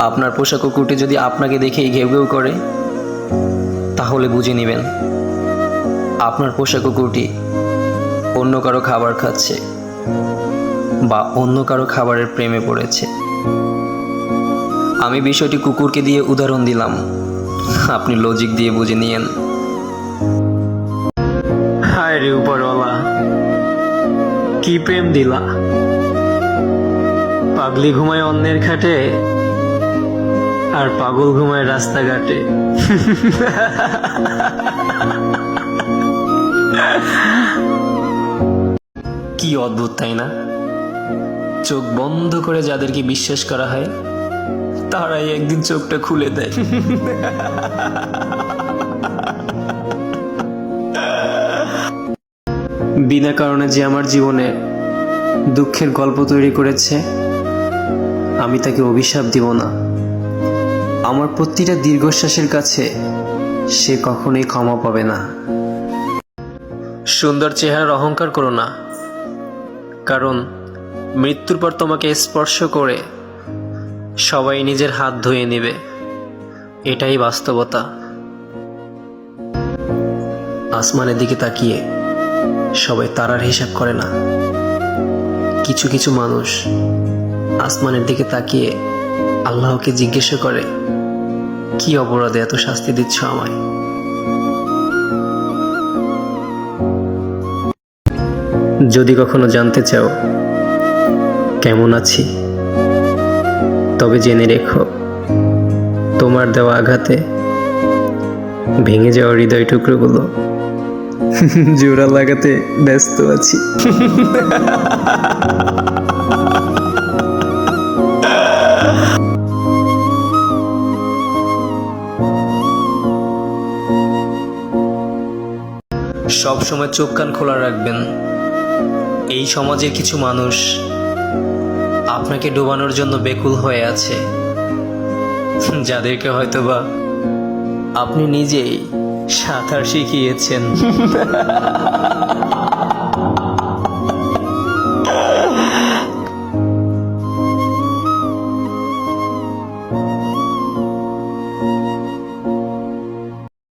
আপনার পোষা কুকুরটি যদি আপনাকে দেখেই ঘেউ ঘেউ করে, তাহলে বুঝে নেবেন, আপনার পোষা কুকুরটি অন্য কারও খাবার খাচ্ছে বা অন্য কারও খাবারের প্রেমে পড়েছে। আমি বিষয়টি কুকুরকে দিয়ে উদাহরণ দিলাম। আপনি লজিক দিয়ে বুঝে নিয়েন। হায় রে উপরওয়ালা, কি প্রেম দিলা। পাগলি ঘুমায় অন্যের খাটে আর পাগল ঘুমায় রাস্তাঘাটে। কি অদ্ভুত, তাই না? চোখ বন্ধ করে যাদেরকে বিশ্বাস করা হয়, তারাই একদিন চোখটা খুলে দেয়। বিনা কারণে যে আমার জীবনে দুঃখের গল্প তৈরি করেছে, আমি তাকে অভিশাপ দিব না। আমার প্রতিটা দীর্ঘশ্বাসের কাছে সে কখনোই ক্ষমা পাবে না। সুন্দর চেহারার অহংকার করো না, কারণ মৃত্যুর পর তোমাকে স্পর্শ করে সবাই নিজের হাত ধুয়ে নেবে। এটাই বাস্তবতা। আসমানের দিকে তাকিয়ে সবাই তারার হিসাব করে না। কিছু কিছু মানুষ আসমানের দিকে তাকিয়ে আল্লাহকে জিজ্ঞাসা করে, কি অপরাধে এত শাস্তি দিচ্ছ আমায়? যদি কখনো জানতে চাও কেমন আছি, তবে জেনে রেখো, তোমার দেওয়া আঘাতে ভেঙে যাওয়া হৃদয় টুকরোগুলো জোড়া লাগাতে ব্যস্ত আছি। সব সময় চোখ কান খোলা রাখবেন। এই সমাজের কিছু মানুষ আপনাকে ডোবানোর জন্য বেকুল হয়ে আছে। যাদেরকে হয়তোবা আপনি নিজেই সাঁতার শিখিয়েছেন।